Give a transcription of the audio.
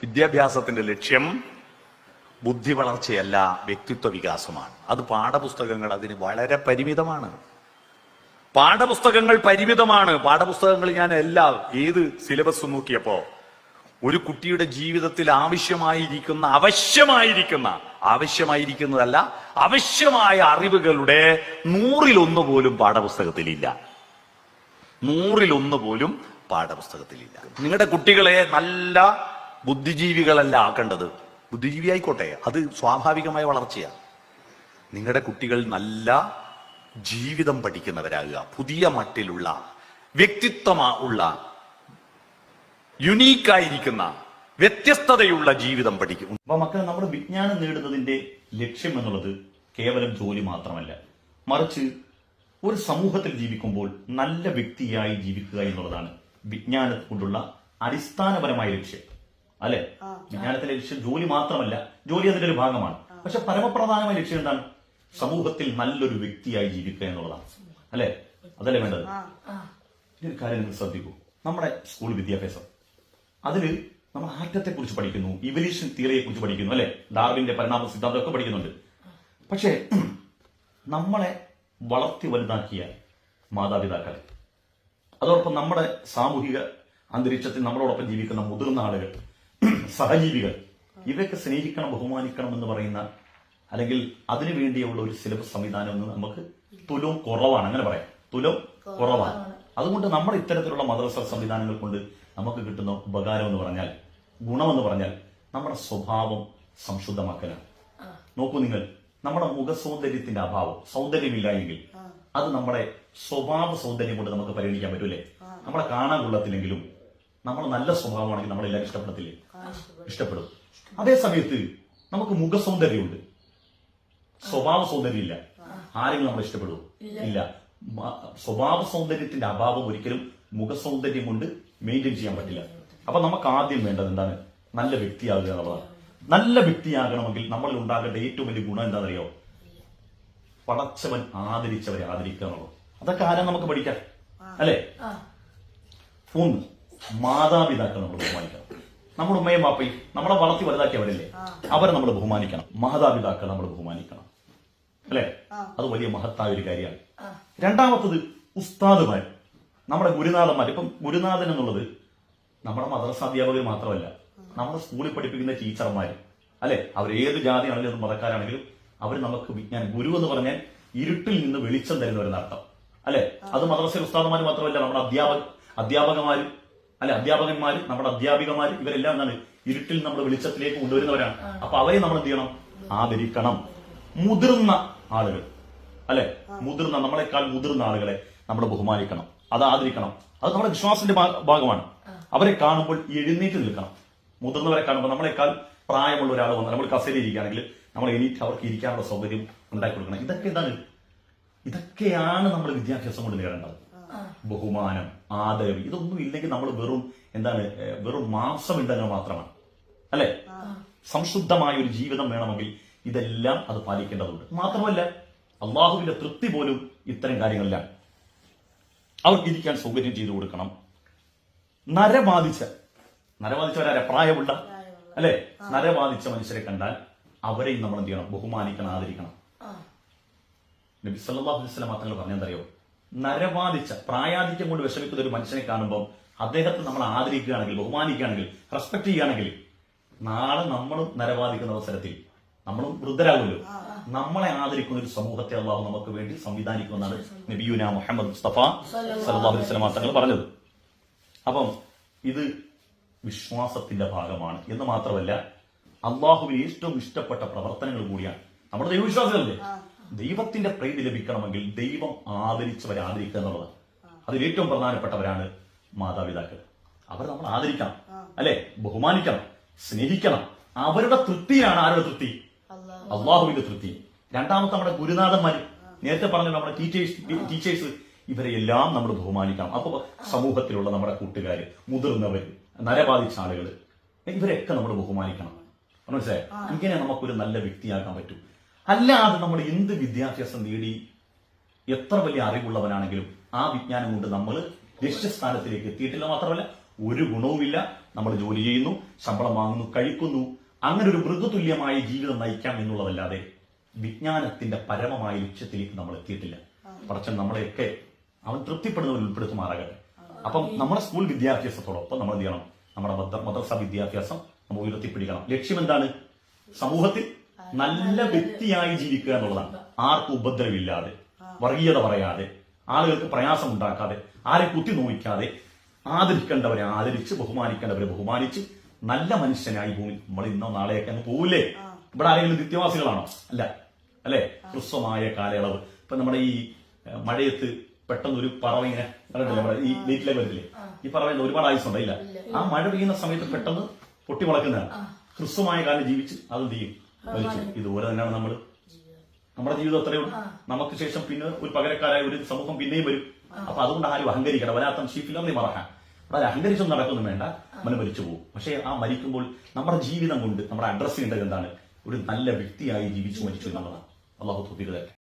വിദ്യാഭ്യാസത്തിന്റെ ലക്ഷ്യം ബുദ്ധി വളർച്ചയല്ല വ്യക്തിത്വ വികാസമാണ്. അത് പാഠപുസ്തകങ്ങൾ അതിന് വളരെ പരിമിതമാണ്. പാഠപുസ്തകങ്ങൾ പരിമിതമാണ്. പാഠപുസ്തകങ്ങൾ ഞാൻ എല്ലാം ഏത് സിലബസ് നോക്കിയപ്പോ ഒരു കുട്ടിയുടെ ജീവിതത്തിൽ ആവശ്യമായിരിക്കുന്ന ആവശ്യമായിരിക്കുന്ന ആവശ്യമായിരിക്കുന്നതല്ല ആവശ്യമായ അറിവുകളുടെ നൂറിലൊന്ന് പോലും പാഠപുസ്തകത്തിലില്ല. നൂറിലൊന്ന് പോലും പാഠപുസ്തകത്തിലില്ല. നിങ്ങളുടെ കുട്ടികളെ നല്ല ബുദ്ധിജീവികളല്ല ആക്കേണ്ടത്. ബുദ്ധിജീവി ആയിക്കോട്ടെ അത് സ്വാഭാവികമായ വളർച്ചയാണ് നിങ്ങളുടെ കുട്ടികൾ നല്ല ജീവിതം പഠിക്കുന്നവരാകുക പുതിയ മട്ടിലുള്ള വ്യക്തിത്വമാ ഉള്ള യുണീക്കായിരിക്കുന്ന വ്യത്യസ്തതയുള്ള ജീവിതം പഠിക്കും. അപ്പൊ മക്കളെ നമ്മൾ വിജ്ഞാനം നേടുന്നതിന്റെ ലക്ഷ്യം എന്നുള്ളത് കേവലം ജോലി മാത്രമല്ല. മറിച്ച് ഒരു സമൂഹത്തിൽ ജീവിക്കുമ്പോൾ നല്ല വ്യക്തിയായി ജീവിക്കുക എന്നുള്ളതാണ് വിജ്ഞാനം കൊണ്ടുള്ള അടിസ്ഥാനപരമായ ലക്ഷ്യം. അല്ലെ? വിജ്ഞാനത്തിന്റെ ലക്ഷ്യം ജോലി മാത്രമല്ല ജോലി അതിന്റെ ഒരു ഭാഗമാണ്. പക്ഷെ പരമപ്രധാനമായ ലക്ഷ്യം എന്താണ്? സമൂഹത്തിൽ നല്ലൊരു വ്യക്തിയായി ജീവിക്കുക എന്നുള്ളതാണ്. അല്ലെ? അതല്ലേ വേണ്ടത്? ഇനി ഒരു കാര്യം നിങ്ങൾ ശ്രദ്ധിക്കൂ. നമ്മുടെ സ്കൂൾ വിദ്യാഭ്യാസം. അതിൽ നമ്മൾ ആറ്റത്തെ കുറിച്ച് പഠിക്കുന്നു ഇവല്യൂഷൻ തിയറിയെ കുറിച്ച് പഠിക്കുന്നു അല്ലെ? ഡാർവിന്റെ പരിണാമ സിദ്ധാന്തമൊക്കെ പഠിക്കുന്നുണ്ട്. പക്ഷേ നമ്മളെ വളർത്തി വലുതാക്കിയ മാതാപിതാക്കൾ അതോടൊപ്പം നമ്മുടെ സാമൂഹിക അന്തരീക്ഷത്തിൽ നമ്മളോടൊപ്പം ജീവിക്കുന്ന മുതിർന്ന ആളുകൾ സഹജീവികൾ. ഇവയൊക്കെ സ്നേഹിക്കണം ബഹുമാനിക്കണം എന്ന് പറയുന്ന അല്ലെങ്കിൽ അതിനു വേണ്ടിയുള്ള ഒരു സിലബസ് സംവിധാനം എന്ന് നമുക്ക് തുലവും കുറവാണ്. അങ്ങനെ പറയാം. തുലം കുറവാണ്. അതുകൊണ്ട് നമ്മൾ ഇത്തരത്തിലുള്ള മദ്രസ സംവിധാനങ്ങൾ കൊണ്ട് നമുക്ക് കിട്ടുന്ന ഉപകാരം എന്ന് പറഞ്ഞാൽ ഗുണമെന്ന് പറഞ്ഞാൽ നമ്മുടെ സ്വഭാവം സംശുദ്ധമാക്കലാണ്. നോക്കൂ നിങ്ങൾ നമ്മുടെ മുഖ സൗന്ദര്യത്തിന്റെ അഭാവം സൗന്ദര്യമില്ലായെങ്കിൽ അത് നമ്മുടെ സ്വഭാവ സൗന്ദര്യം കൊണ്ട് നമുക്ക് പരിഗണിക്കാൻ പറ്റൂലേ? നമ്മളെ കാണാൻ കൊള്ളത്തില്ലെങ്കിലും നമ്മൾ നല്ല സ്വഭാവമാണെങ്കിൽ നമ്മളെല്ലാം ഇഷ്ടപ്പെടത്തില്ലേ? ഇഷ്ടപ്പെടും. അതേ സമയത്ത് നമുക്ക് മുഖ സൗന്ദര്യമുണ്ട് സ്വഭാവ സൗന്ദര്യം ഇല്ല ആരെങ്കിലും നമ്മൾ ഇഷ്ടപ്പെടുമോ ഇല്ല. സ്വഭാവ സൗന്ദര്യത്തിന്റെ അഭാവം ഒരിക്കലും മുഖ സൗന്ദര്യം കൊണ്ട് മെയിന്റെയിൻ ചെയ്യാൻ പറ്റില്ല. അപ്പൊ നമുക്ക് ആദ്യം വേണ്ടത് എന്താണ്? നല്ല വ്യക്തിയാകുക എന്നുള്ളതാണ്. നല്ല വ്യക്തിയാകണമെങ്കിൽ നമ്മളിൽ ഉണ്ടാകേണ്ട ഏറ്റവും വലിയ ഗുണം എന്താണെന്നറിയോ? പടച്ചവൻ ആദരിച്ചവരെ ആദരിക്കുക എന്നുള്ളത്. അതൊക്കെ ആരാ നമുക്ക് പഠിക്കാം? അല്ലേ? ഒന്ന് മാതാപിതാക്കൾ നമ്മൾ ബഹുമാനിക്കണം. നമ്മുടെ ഉമ്മയും പാപ്പയും നമ്മളെ വളർത്തി വലുതാക്കിയവരല്ലേ? അവരെ നമ്മൾ ബഹുമാനിക്കണം. മാതാപിതാക്കൾ നമ്മൾ ബഹുമാനിക്കണം. അല്ലേ? അത് വലിയ മഹത്തായ ഒരു കാര്യമാണ്. രണ്ടാമത്തത് ഉസ്താദുമാർ നമ്മുടെ ഗുരുനാഥന്മാർ. ഇപ്പം ഗുരുനാഥൻ എന്നുള്ളത് നമ്മുടെ മദ്രസ അധ്യാപകർ മാത്രമല്ല നമ്മുടെ സ്കൂളിൽ പഠിപ്പിക്കുന്ന ടീച്ചർമാർ അല്ലെ? അവർ ഏത് ജാതിയാണെങ്കിലും ഏത് മതക്കാരാണെങ്കിലും അവർ നമുക്ക് വിജ്ഞാനം. ഗുരു എന്ന് പറഞ്ഞാൽ ഇരുട്ടിൽ നിന്ന് വെളിച്ചം തരുന്ന ഒരു നടത്തം. അല്ലെ? അത് മദ്രസ ഉസ്താദന്മാർ മാത്രമല്ല നമ്മുടെ അധ്യാപക അധ്യാപകന്മാര് അല്ലെ അധ്യാപകന്മാര് നമ്മുടെ അധ്യാപികമാര് ഇവരെല്ലാം എന്താണ് ഇരുട്ടിൽ നമ്മൾ വെളിച്ചത്തിലേക്ക് കൊണ്ടുവരുന്നവരാണ്. അപ്പൊ അവരെ നമ്മൾ എന്ത് ചെയ്യണം? ആദരിക്കണം. മുതിർന്ന ആളുകൾ. അല്ലെ? മുതിർന്ന നമ്മളെക്കാൾ മുതിർന്ന ആളുകളെ നമ്മൾ ബഹുമാനിക്കണം. അത് ആദരിക്കണം. അത് നമ്മുടെ വിശ്വാസത്തിന്റെ ഭാഗമാണ്. അവരെ കാണുമ്പോൾ എഴുന്നേറ്റ് നിൽക്കണം. മുതിർന്നവരെ കാണുമ്പോൾ നമ്മളെക്കാൾ പ്രായമുള്ള ഒരാൾ വന്നാൽ നമ്മൾ കസേരയിൽ ഇരിക്കുകയാണെങ്കിൽ നമ്മൾ എണീറ്റ് അവർക്ക് ഇരിക്കാനുള്ള സൗകര്യം ഉണ്ടാക്കി കൊടുക്കണം. ഇതൊക്കെ എന്താണ്? ഇതൊക്കെയാണ് നമ്മൾ വിദ്യാഭ്യാസം കൊണ്ട് നേടേണ്ടത്. ബഹുമാനം ആദരവ് ഇതൊന്നും ഇല്ലെങ്കിൽ നമ്മൾ വെറും എന്താണ് വെറും മാംസം ഉണ്ടെങ്കിൽ മാത്രമാണ്. അല്ലെ? സംശുദ്ധമായ ഒരു ജീവിതം വേണമെങ്കിൽ ഇതെല്ലാം അത് പാലിക്കേണ്ടതുണ്ട്. മാത്രമല്ല അള്ളാഹുവിന്റെ തൃപ്തി പോലും ഇത്തരം കാര്യങ്ങളിലാണ് അവർക്ക് ഇരിക്കാൻ സൗകര്യം ചെയ്തു കൊടുക്കണം. നരബാധിച്ച നരബാധിച്ചവരാരെ പ്രായമുള്ള അല്ലെ? നരബാധിച്ച മനുഷ്യരെ കണ്ടാൽ അവരെയും നമ്മൾ എന്ത് ചെയ്യണം? ബഹുമാനിക്കണം ആദരിക്കണം. നബി സല്ലല്ലാഹു അലൈഹി വസല്ലം തങ്ങൾ പറഞ്ഞെന്തറിയോ നരബാധിച്ച പ്രായാധിക്യം കൊണ്ട് വിഷമിക്കുന്ന ഒരു മനുഷ്യനെ കാണുമ്പോൾ അദ്ദേഹത്തെ നമ്മൾ ആദരിക്കുകയാണെങ്കിൽ ബഹുമാനിക്കുകയാണെങ്കിൽ റെസ്പെക്ട് ചെയ്യുകയാണെങ്കിൽ നാളെ നമ്മളും നരബാധിക്കുന്ന അവസരത്തിൽ നമ്മളും വൃദ്ധരാകുമല്ലോ. നമ്മളെ ആദരിക്കുന്ന ഒരു സമൂഹത്തെ അള്ളാഹു നമുക്ക് വേണ്ടി സംവിധാനിക്കുമെന്നാണ് നബിയുന മുഹമ്മദ് മുസ്തഫ സല്ലല്ലാഹു അലൈഹി വസല്ലം തങ്ങൾ പറഞ്ഞത്. അപ്പം ഇത് വിശ്വാസത്തിന്റെ ഭാഗമാണ്. എന്ന് മാത്രമല്ല അള്ളാഹുവിന് ഏറ്റവും ഇഷ്ടപ്പെട്ട പ്രവർത്തനങ്ങൾ കൂടിയാണ്. നമ്മുടെ ദൈവവിശ്വാസികളല്ലേ? ദൈവത്തിന്റെ പ്രീതി ലഭിക്കണമെങ്കിൽ ദൈവം ആദരിച്ചവരെ ആദരിക്കുക എന്നുള്ളതാണ് അതിൽ ഏറ്റവും പ്രധാനപ്പെട്ടവരാണ് മാതാപിതാക്കൾ. അവർ നമ്മൾ ആദരിക്കണം അല്ലെ? ബഹുമാനിക്കണം സ്നേഹിക്കണം. അവരുടെ തൃപ്തിയാണ് ആരുടെ തൃപ്തി? അള്ളാഹുവിന്റെ തൃപ്തി. രണ്ടാമത്തെ നമ്മുടെ ഗുരുനാഥന്മാര് നേരത്തെ പറഞ്ഞ നമ്മുടെ ടീച്ചേഴ്സ് ടീച്ചേഴ്സ് ഇവരെ എല്ലാം നമ്മൾ ബഹുമാനിക്കണം. അപ്പൊ സമൂഹത്തിലുള്ള നമ്മുടെ കൂട്ടുകാർ മുതിർന്നവർ നരബാധിച്ച ആളുകൾ ഇവരെയൊക്കെ നമ്മൾ ബഹുമാനിക്കണം. മനസ്സിലായോ? ഇങ്ങനെ നമുക്കൊരു നല്ല വ്യക്തിയാക്കാൻ പറ്റും. അല്ലാതെ നമ്മൾ എന്ത് വിദ്യാഭ്യാസം നേടി എത്ര വലിയ അറിവുള്ളവനാണെങ്കിലും ആ വിജ്ഞാനം കൊണ്ട് നമ്മൾ ലക്ഷ്യസ്ഥാനത്തിലേക്ക് എത്തിയിട്ടില്ല മാത്രമല്ല ഒരു ഗുണവുമില്ല. നമ്മൾ ജോലി ചെയ്യുന്നു ശമ്പളം വാങ്ങുന്നു കഴിക്കുന്നു. അങ്ങനെ ഒരു മൃഗതുല്യമായ ജീവിതം നയിക്കാം എന്നുള്ളതല്ലാതെ വിജ്ഞാനത്തിന്റെ പരമമായ ലക്ഷ്യത്തിലേക്ക് നമ്മൾ എത്തിയിട്ടില്ല. പറച്ചൻ നമ്മളെയൊക്കെ അവൻ തൃപ്തിപ്പെടുന്നവർ ഉൾപ്പെടുത്തുമാറാകട്ടെ. അപ്പം നമ്മുടെ സ്കൂൾ വിദ്യാഭ്യാസത്തോടൊപ്പം നമ്മൾ എന്ത് ചെയ്യണം? നമ്മുടെ മദ്ര- മദ്രസ വിദ്യാഭ്യാസം നമ്മൾ ഉയർത്തിപ്പിടിക്കണം. ലക്ഷ്യം എന്താണ് സമൂഹത്തിൽ നല്ല വ്യക്തിയായി ജീവിക്കുക എന്നുള്ളതാണ്. ആർക്കും ഉപദ്രവില്ലാതെ വർഗീയത പറയാതെ ആളുകൾക്ക് പ്രയാസം ഉണ്ടാക്കാതെ ആരെ കുത്തി നോവിക്കാതെ ആദരിക്കേണ്ടവരെ ആദരിച്ച് ബഹുമാനിക്കേണ്ടവരെ ബഹുമാനിച്ച് നല്ല മനുഷ്യനായി ഭൂമി നമ്മൾ ഇന്നോ നാളെയൊക്കെ അങ്ങ് പോവില്ലേ? ഇവിടെ ആരെങ്കിലും നിത്യവാസികളാണോ? അല്ല. അല്ലേ? ഹ്രസ്വമായ കാലയളവ്. ഇപ്പൊ നമ്മുടെ ഈ മഴയത്ത് പെട്ടെന്ന് ഒരു പറവ ഇങ്ങനെ നമ്മുടെ ഈ വീട്ടിലേക്ക് വരില്ലേ ഈ പറവ ഒരുപാട് ആയുസുണ്ട് ഇല്ല. ആ മഴ പെയ്യുന്ന സമയത്ത് പെട്ടെന്ന് പൊട്ടി വളക്കുന്നതാണ് ഹ്രസ്വമായ കാലം ജീവിച്ച് അതെന്ത് ചെയ്യും? മരിച്ചു ഇതുപോലെ തന്നെയാണ് നമ്മൾ നമ്മുടെ ജീവിതം അത്രയും നമുക്ക് ശേഷം പിന്നെ ഒരു പകരക്കാരായ ഒരു സമൂഹം പിന്നെയും വരും. അപ്പൊ അതുകൊണ്ട് ആരും അഹങ്കരിക്കണം വരാത്തം ശീഫിലി മറക്കാം അപ്പൊ അവിടെ അഹങ്കരിച്ചൊന്നും നടക്കൊന്നും വേണ്ട. നമ്മൾ മരിച്ചു പോകും. പക്ഷേ ആ മരിക്കുമ്പോൾ നമ്മുടെ ജീവിതം കൊണ്ട് നമ്മുടെ അഡ്രസ് ചെയ്യേണ്ടത് എന്താണ്? ഒരു നല്ല വ്യക്തിയായി ജീവിച്ചു മരിച്ചു എന്നുള്ളതാണ്. അള്ളാഹു തരട്ടെ.